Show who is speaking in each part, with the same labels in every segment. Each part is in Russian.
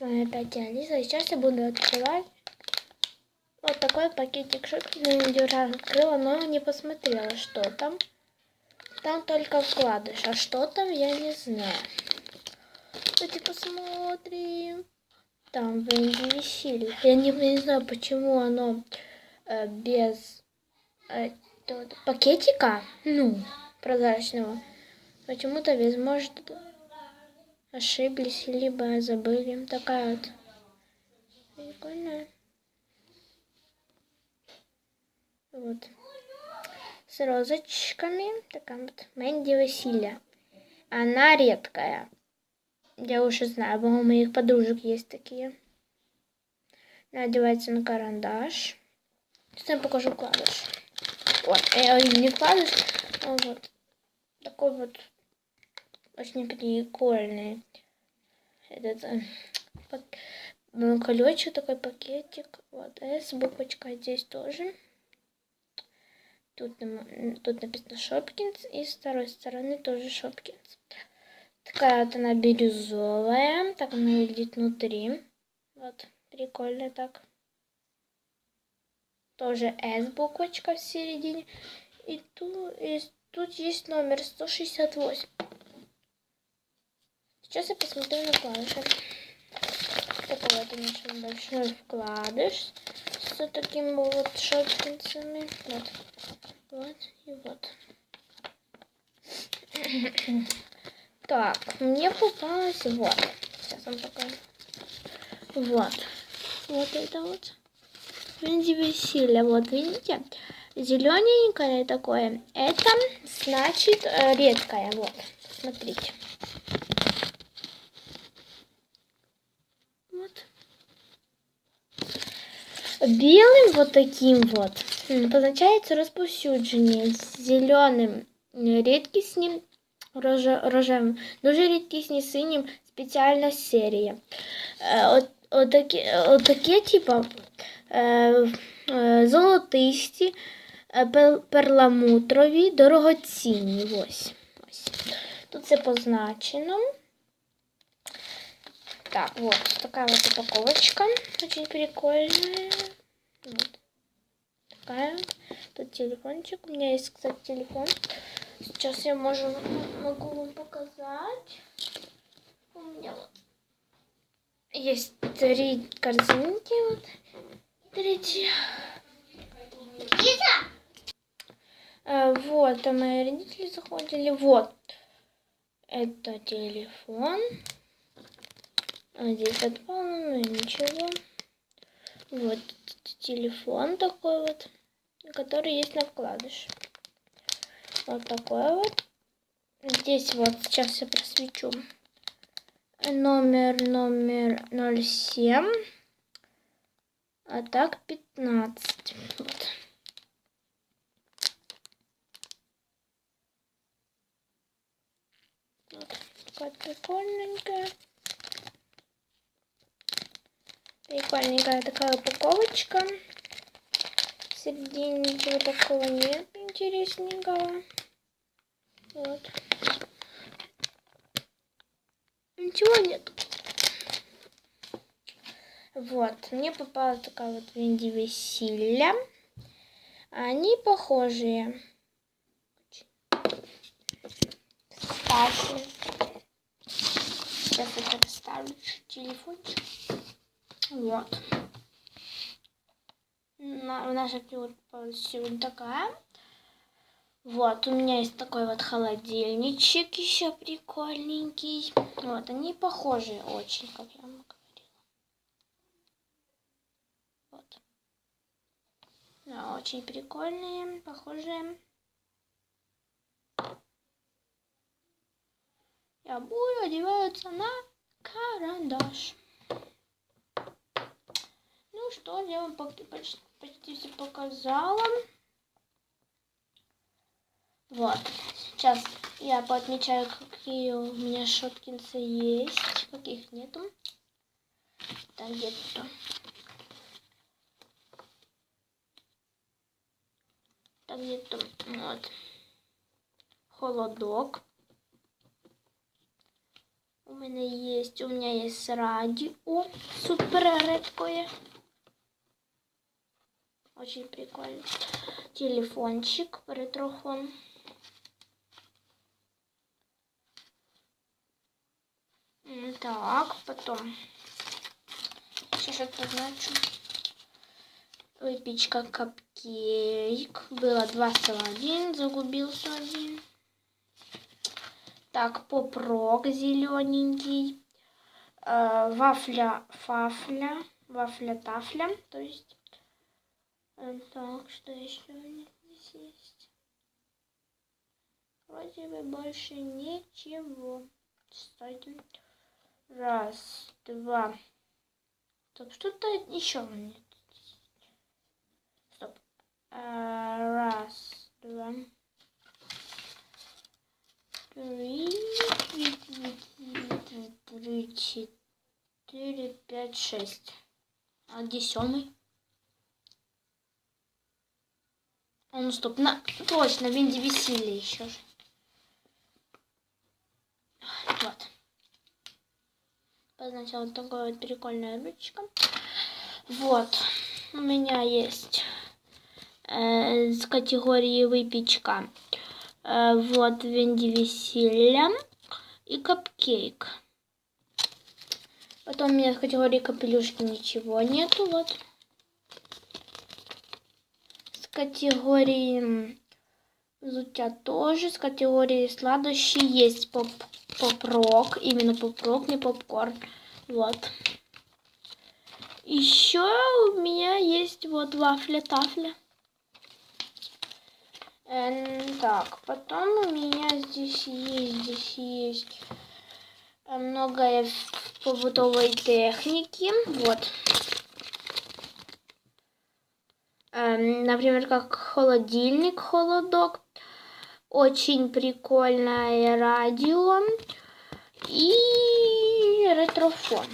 Speaker 1: С вами опять я, Алиса. И сейчас я буду открывать вот такой пакетик видео открыла, но не посмотрела, что там. Там только вкладыш, а что там, я не знаю. Давайте посмотрим. Там висели. Я не, не знаю, почему оно э, без э, пакетика, ну, прозрачного. Почему-то без, может, ошиблись, либо забыли. Такая вот прикольная. Вот. С розочками. Такая вот Мэнди Василия. Она редкая. Я уже знаю, у моих подружек есть такие. Надевается на карандаш. Сейчас я покажу вкладыш. Вот, э, не вкладыш, а вот такой вот очень прикольный. Этот э, пак... ну, колечек, такой пакетик. Вот, с буквочкой здесь тоже. Тут, тут написано Шопкинс, и с второй стороны тоже Шопкинс. Такая вот она бирюзовая. Так она выглядит внутри. Вот, прикольно так. Тоже S буквочка в середине. И тут, и тут есть номер 168. Сейчас я посмотрю на клавиши. Такой вот наш большой вкладыш с такими вот шоткинцами. Вот. Вот и вот. Так, мне попалось вот. Сейчас вам покажу. Вот. Вот это вот. Венди веселье. Вот, видите? Зелененькое такое. Это значит э, редкое. Вот. Смотрите. Белым вот таким вот позначається розповсюдження з зеленим рідкісним рожевим, дуже рідкісні синім спеціальна серія. От, отакі, отакі типу, золотисті, перламутрові, дорогоцінні. Ось. Ось. Тут це позначено. Так, вот такая вот упаковочка. Очень прикольная. Вот такая. Тут телефончик. У меня есть, кстати, телефон. Сейчас я могу, могу вам показать. У меня вот есть три корзинки. Вот. Третья. А, вот, а мои родители заходили. Вот. Это телефон. Здесь отпало, но ничего. Вот телефон такой вот который есть на вкладыше. Вот такой вот. Здесь вот, сейчас я просвечу. Номер, номер 07. А так 15. Вот. Вот. Такая прикольненькая. Прикольненькая такая упаковочка середине ничего такого нет интересненького. Вот. Ничего нет. Вот, мне попала такая вот Венди Весилля. Они похожие. Кстати, сейчас я поставлю телефончик. Вот на, наша клюва сегодня такая. Вот, у меня есть такой вот холодильничек еще прикольненький. Вот, они похожи очень, как я вам говорила. Вот. Да, очень прикольные, похожие. И обои одеваются на карандаш. Что, я вам почти почти все показала. Вот. Сейчас я поотмечаю, какие у меня шоткинсы есть, каких нету. Так, где-то. Так, где-то. Вот. Холодок. У меня есть, у меня есть радио супер редкое. Очень прикольно. Телефончик, ретрофон. Так, потом. Сейчас это позначу. Выпечка капкейк. Было два один, загубился один. Так, поп-рок зелененький. Э, вафля, фафля, вафля-тафля, то есть. Так, что еще здесь есть? Вроде бы больше ничего. Кстати, раз, два. Стоп, что-то еще нет. Стоп. А, раз, два три, три, четыре, пять, шесть. А где семый? Он ну стоп, на, точно, Винди веселье еще же. Вот. Позначила вот такая вот прикольная ручка. Вот. У меня есть э, с категории выпечка Э, вот Венди веселья и капкейк. Потом у меня в категории капелюшки ничего нету. Вот. Категории зутя тоже. С категории сладощий есть поп поп-рок. Именно поп-рок, не попкорн. Вот. Еще у меня есть вот вафля-тафля. Так, потом у меня здесь есть, здесь есть э, многое в побытовой технике. Вот. Эм, например, как холодильник, холодок. Очень прикольное радио. И ретрофон.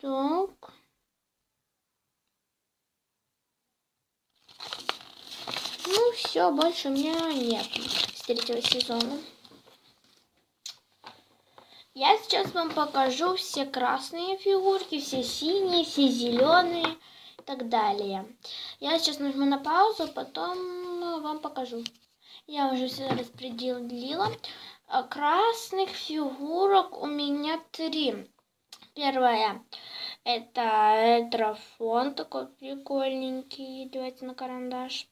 Speaker 1: Так. Ну, все, больше у меня нет с третьего сезона. Я сейчас вам покажу все красные фигурки, все синие, все зеленые и так далее. Я сейчас нажму на паузу, потом ну, вам покажу. Я уже все распределила. А красных фигурок у меня три. Первая это ретрофон такой прикольненький. Давайте на карандаш.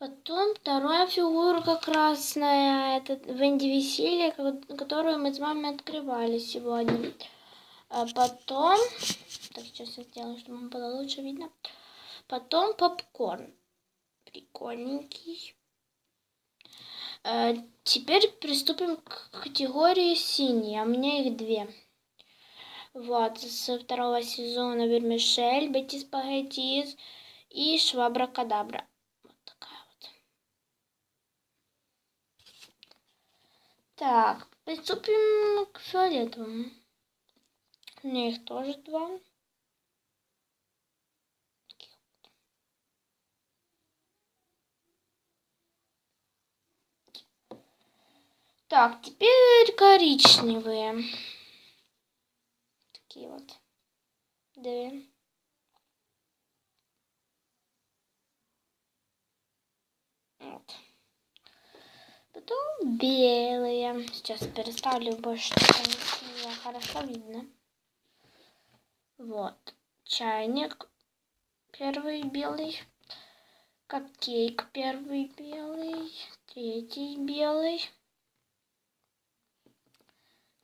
Speaker 1: Потом вторая фигурка красная, это Венди Веселье, которую мы с вами открывали сегодня. А потом, так сейчас я сделаю, чтобы вам было лучше видно. Потом попкорн, прикольненький. А теперь приступим к категории синие, у меня их две. Вот, со второго сезона Вермишель, Бетти Спагеттис и Швабра Кадабра. Так, приступим к фиолетовому. У меня их тоже два. Так, теперь коричневые. Такие вот. Две. Вот. Потом белые. Сейчас переставлю больше, чтобы хорошо видно. Вот. Чайник первый белый. Капкейк первый белый. Третий белый.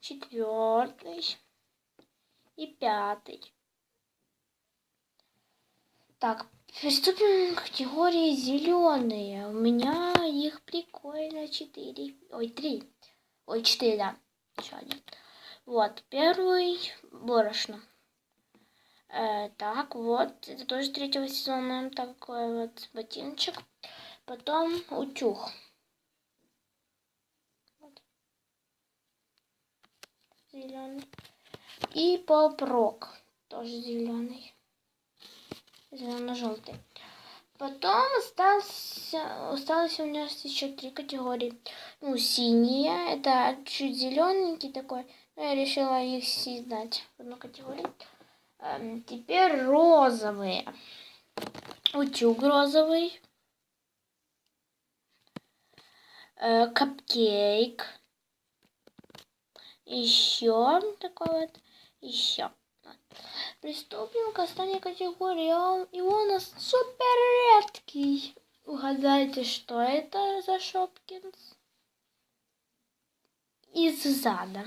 Speaker 1: Четвертый. И пятый. Так, Приступим к категории зеленые. У меня их прикольно четыре. Ой, три. Ой, четыре, да. Еще один. Вот, первый борошно. Э, так, вот, это тоже третьего сезона. Такой вот ботиночек. Потом утюг. Вот. Зеленый. И поп-рок. Тоже зеленый зелено-желтый. Потом остался, осталось у меня еще три категории. ну, синие. Это чуть зелененький такой. Но я решила их создать в одну категорию. Эм, теперь розовые. Утюг розовый. Э, капкейк. Еще такой вот. Еще. Приступим к остальной категории. И он супер редкий. Угадайте, что это за Шопкинс? Из зада.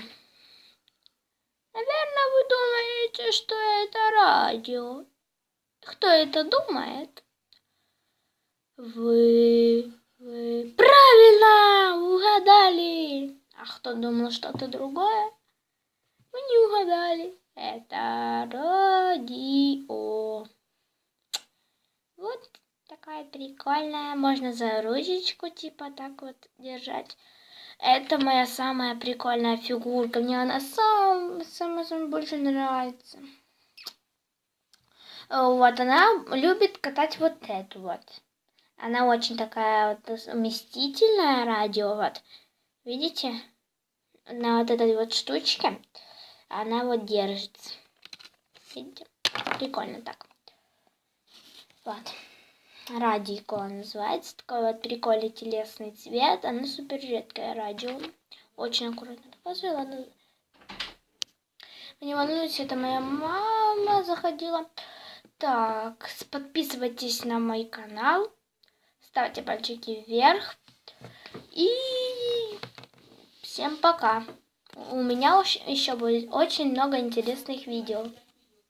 Speaker 1: Наверное, вы думаете, что это радио. Кто это думает? Вы, вы правильно угадали. А кто думал что-то другое? Вы не угадали. Это радио. Вот такая прикольная. Можно за ручечку типа так вот держать. Это моя самая прикольная фигурка. Мне она сам, самая, самая больше нравится. Вот, она любит катать вот эту вот. Она очень такая вот вместительная радио, вот. Видите? На вот этой вот штучке она вот держится. Видите? Прикольно так. Вот. Радико называется. Такой вот прикольный телесный цвет. Она супер редкая радио. Очень аккуратно показываю. Ладно. Не волнуйтесь, это моя мама заходила. Так, подписывайтесь на мой канал. Ставьте пальчики вверх. И всем пока. У меня еще будет очень много интересных видео.